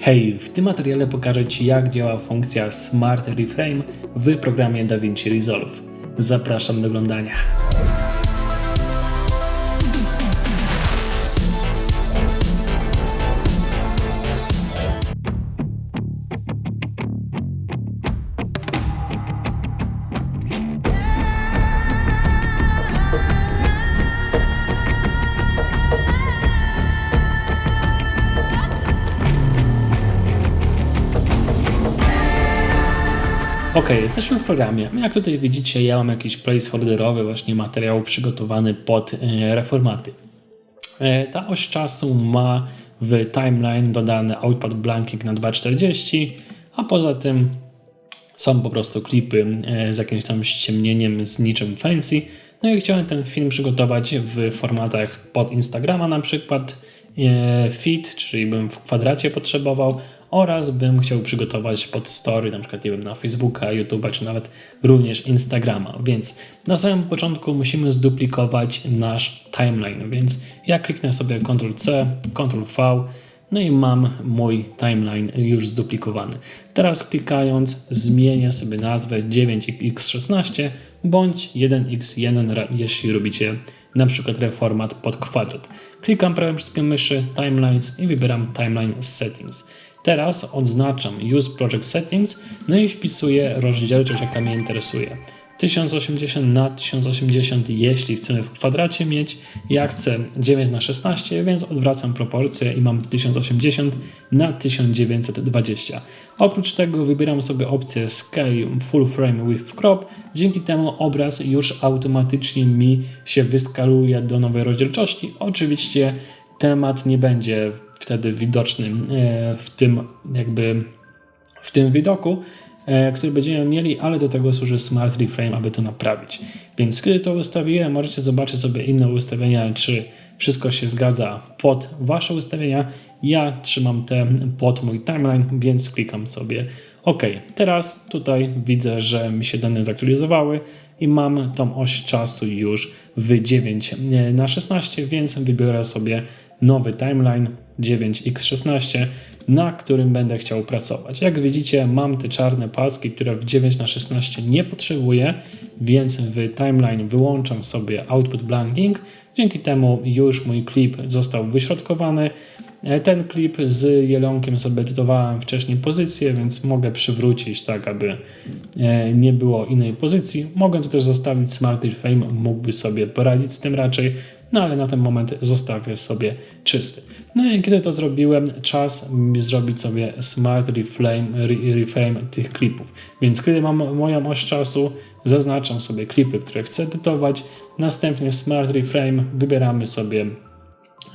Hej, w tym materiale pokażę Ci jak działa funkcja Smart Reframe w programie DaVinci Resolve. Zapraszam do oglądania. Ok, jesteśmy w programie. Jak tutaj widzicie, ja mam jakiś placeholderowy właśnie materiał przygotowany pod e, reformaty. E, Ta oś czasu ma w timeline dodany output blanking na 2.40, a poza tym są po prostu klipy e, z jakimś tam ściemnieniem, z niczym fancy. No i chciałem ten film przygotować w formatach pod Instagrama na przykład, feed, czyli bym w kwadracie potrzebował, oraz bym chciał przygotować pod story, na przykład nie wiem, na Facebooka, YouTube'a, czy nawet również Instagrama. Więc na samym początku musimy zduplikować nasz timeline, więc ja kliknę sobie Ctrl-C, Ctrl-V, no i mam mój timeline już zduplikowany. Teraz klikając zmienię sobie nazwę 9x16 bądź 1x1, jeśli robicie na przykład reformat pod kwadrat. Klikam prawym wszystkim myszy Timelines i wybieram Timeline Settings. Teraz odznaczam Use Project Settings, no i wpisuję rozdzielczość, jaka mnie interesuje. 1080 na 1080, jeśli chcemy w kwadracie mieć. Ja chcę 9 na 16, więc odwracam proporcje i mam 1080 na 1920. Oprócz tego wybieram sobie opcję Scale Full Frame with Crop. Dzięki temu obraz już automatycznie mi się wyskaluje do nowej rozdzielczości. Oczywiście temat nie będzie wtedy widoczny e, w tym jakby w tym widoku, e, który będziemy mieli, ale do tego służy Smart Reframe, aby to naprawić. Więc kiedy to ustawiłem, możecie zobaczyć sobie inne ustawienia, czy wszystko się zgadza pod Wasze ustawienia. Ja trzymam te pod mój timeline, więc klikam sobie OK. Teraz tutaj widzę, że mi się dane zaktualizowały i mam tą oś czasu już w 9 na 16, więc wybiorę sobie nowy timeline 9x16, na którym będę chciał pracować. Jak widzicie, mam te czarne paski, które w 9 na 16 nie potrzebuję, więc w timeline wyłączam sobie output blanking. Dzięki temu już mój klip został wyśrodkowany. Ten klip z jelonkiem sobie edytowałem wcześniej pozycję, więc mogę przywrócić tak, aby e, nie było innej pozycji. Mogę to też zostawić Smart Reframe, mógłby sobie poradzić z tym raczej, no ale na ten moment zostawię sobie czysty. No i kiedy to zrobiłem, czas zrobić sobie Smart Reframe, reframe tych klipów. Więc kiedy mam moją oś czasu, zaznaczam sobie klipy, które chcę edytować, następnie Smart Reframe wybieramy sobie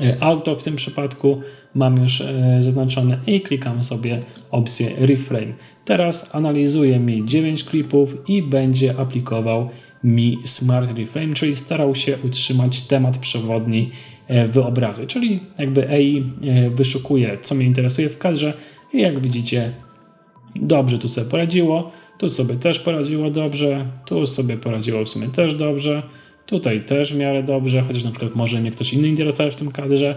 E, auto w tym przypadku mam już e, zaznaczone i klikam sobie opcję reframe. Teraz analizuje mi 9 klipów i będzie aplikował mi Smart Reframe, czyli starał się utrzymać temat przewodni e, w obrazie, czyli jakby AI wyszukuje, co mnie interesuje w kadrze i jak widzicie, dobrze tu sobie poradziło, tu sobie też poradziło dobrze, tu sobie poradziło w sumie też dobrze, Tutaj też w miarę dobrze, chociaż na przykład może mnie ktoś inny interesować w tym kadrze.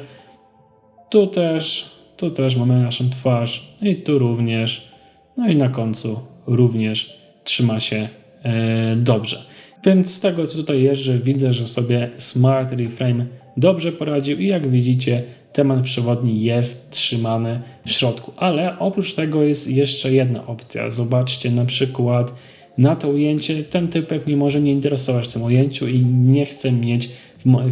Tu też, tu też mamy naszą twarz i tu również. No i na końcu również trzyma się e, dobrze. Więc z tego co tutaj jeżdżę widzę, że sobie Smart Reframe dobrze poradził i jak widzicie temat przewodni jest trzymany w środku. Ale oprócz tego jest jeszcze jedna opcja. Zobaczcie na przykład na to ujęcie ten typek mnie może nie interesować w tym ujęciu i nie chcę, mieć,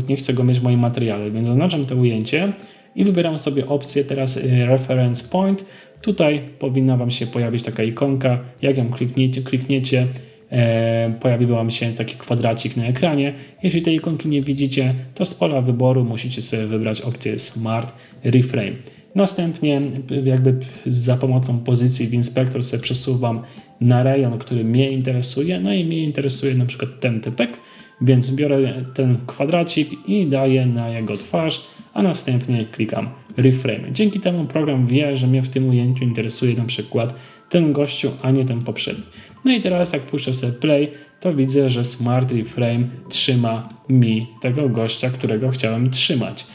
nie chcę go mieć w moim materiale, więc zaznaczam to ujęcie i wybieram sobie opcję teraz y, Reference Point. Tutaj powinna Wam się pojawić taka ikonka, jak ją klikniecie, klikniecie e, pojawi Wam się taki kwadracik na ekranie. Jeśli tej ikonki nie widzicie, to z pola wyboru musicie sobie wybrać opcję Smart Reframe. Następnie jakby za pomocą pozycji w inspektor sobie przesuwam na rejon, który mnie interesuje, no i mnie interesuje na przykład ten typek, więc biorę ten kwadracik i daję na jego twarz, a następnie klikam reframe. Dzięki temu program wie, że mnie w tym ujęciu interesuje na przykład ten gościu, a nie ten poprzedni. No i teraz jak puszczę sobie play, to widzę, że Smart Reframe trzyma mi tego gościa, którego chciałem trzymać.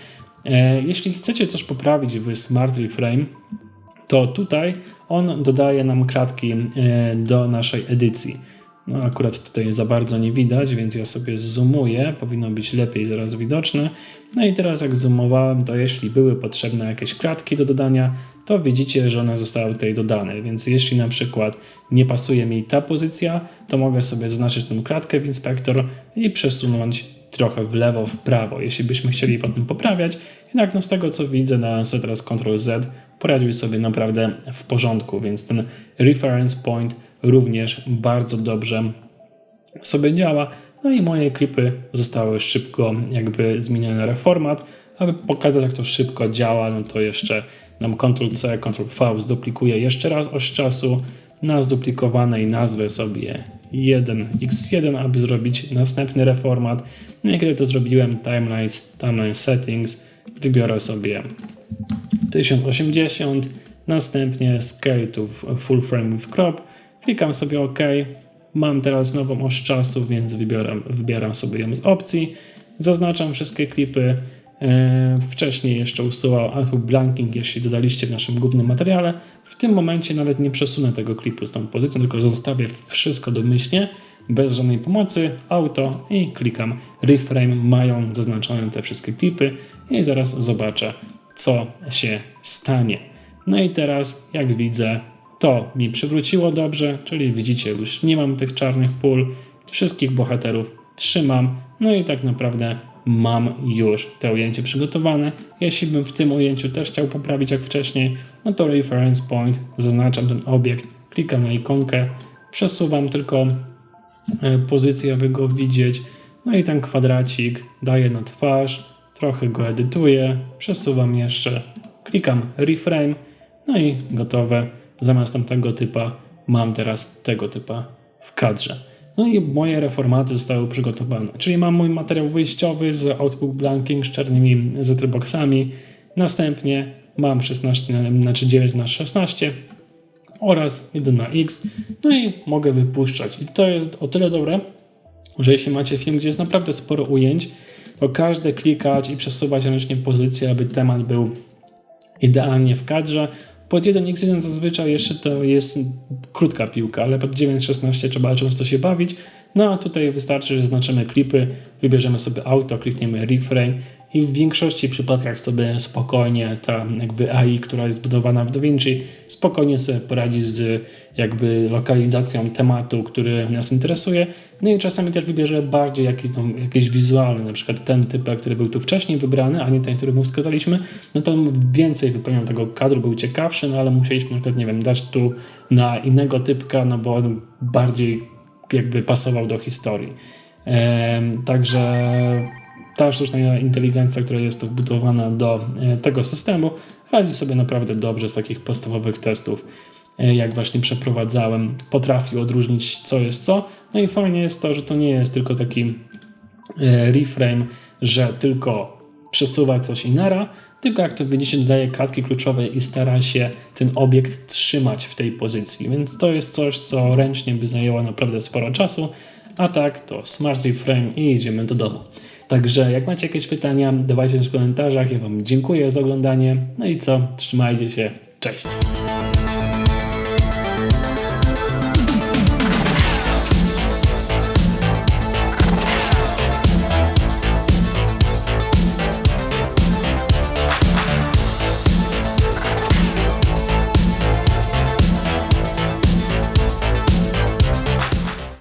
E, jeśli chcecie coś poprawić w Smart Reframe, to tutaj on dodaje nam kratki e, do naszej edycji. No akurat tutaj za bardzo nie widać, więc ja sobie zoomuję, powinno być lepiej zaraz widoczne. No i teraz jak zoomowałem, to jeśli były potrzebne jakieś kratki do dodania, to widzicie, że one zostały tutaj dodane. Więc jeśli na przykład nie pasuje mi ta pozycja, to mogę sobie zaznaczyć tę kratkę w inspektor i przesunąć trochę w lewo, w prawo, jeśli byśmy chcieli potem poprawiać. Jednak no z tego co widzę na teraz Ctrl Z poradził sobie naprawdę w porządku, więc ten reference point również bardzo dobrze sobie działa. No i moje klipy zostały szybko jakby zmienione na reformat. Aby pokazać jak to szybko działa, no to jeszcze nam Ctrl-C, Ctrl-V zduplikuję jeszcze raz oś czasu na zduplikowanej nazwę sobie 1x1, aby zrobić następny reformat. No i kiedy to zrobiłem, timelines, timeline settings, wybiorę sobie 1080, następnie scale to full frame with crop, klikam sobie OK, mam teraz nową oś czasu, więc wybieram, wybieram sobie ją z opcji, zaznaczam wszystkie klipy, e, Wcześniej jeszcze usuwał auto blanking, jeśli dodaliście w naszym głównym materiale. W tym momencie nawet nie przesunę tego klipu z tą pozycją, tylko zostawię wszystko domyślnie, bez żadnej pomocy, auto i klikam reframe. Mają zaznaczone te wszystkie klipy i zaraz zobaczę, co się stanie. No i teraz, jak widzę, to mi przywróciło dobrze, czyli widzicie, już nie mam tych czarnych pól, wszystkich bohaterów trzymam, no i tak naprawdę mam już te ujęcie przygotowane. Jeśli bym w tym ujęciu też chciał poprawić jak wcześniej, no to reference point, zaznaczam ten obiekt, klikam na ikonkę, przesuwam tylko e, pozycję, aby go widzieć, no i ten kwadracik daję na twarz, trochę go edytuję, przesuwam jeszcze, klikam reframe, no i gotowe. Zamiast tamtego typa mam teraz tego typa w kadrze. No i moje reformaty zostały przygotowane. Czyli mam mój materiał wyjściowy z Outbook Blanking z czarnymi Z-boxami. Następnie mam 16, znaczy 9 na 16 oraz 1 na X. No i mogę wypuszczać. I to jest o tyle dobre, że jeśli macie film, gdzie jest naprawdę sporo ujęć, to każde klikać i przesuwać ręcznie pozycję, aby temat był idealnie w kadrze. Pod 1x1 zazwyczaj jeszcze to jest krótka piłka, ale pod 9.16 trzeba często się bawić. No a tutaj wystarczy, że znaczymy klipy, wybierzemy sobie auto, klikniemy reframe i w większości przypadkach sobie spokojnie ta jakby AI, która jest budowana w DaVinci, spokojnie sobie poradzi z jakby lokalizacją tematu, który nas interesuje. No i czasami też wybierze bardziej jakiś, tam, jakiś wizualny, na przykład ten typ, który był tu wcześniej wybrany, a nie ten, który mu wskazaliśmy, no to więcej wypełniał tego kadru, był ciekawszy, no ale musieliśmy na przykład, nie wiem, dać tu na innego typka, no bo on bardziej jakby pasował do historii. Także ta sztuczna inteligencja, która jest wbudowana do e, tego systemu, radzi sobie naprawdę dobrze z takich podstawowych testów, e, jak właśnie przeprowadzałem, potrafi odróżnić co jest co. No i fajnie jest to, że to nie jest tylko taki e, reframe, że tylko przesuwa coś i nara, tylko jak to widzicie dodaje klatki kluczowe i stara się ten obiekt trzymać w tej pozycji, więc to jest coś, co ręcznie by zajęło naprawdę sporo czasu, a tak to Smart Reframe i idziemy do domu. Także jak macie jakieś pytania, dawajcie w komentarzach. Ja Wam dziękuję za oglądanie. No i co? Trzymajcie się. Cześć.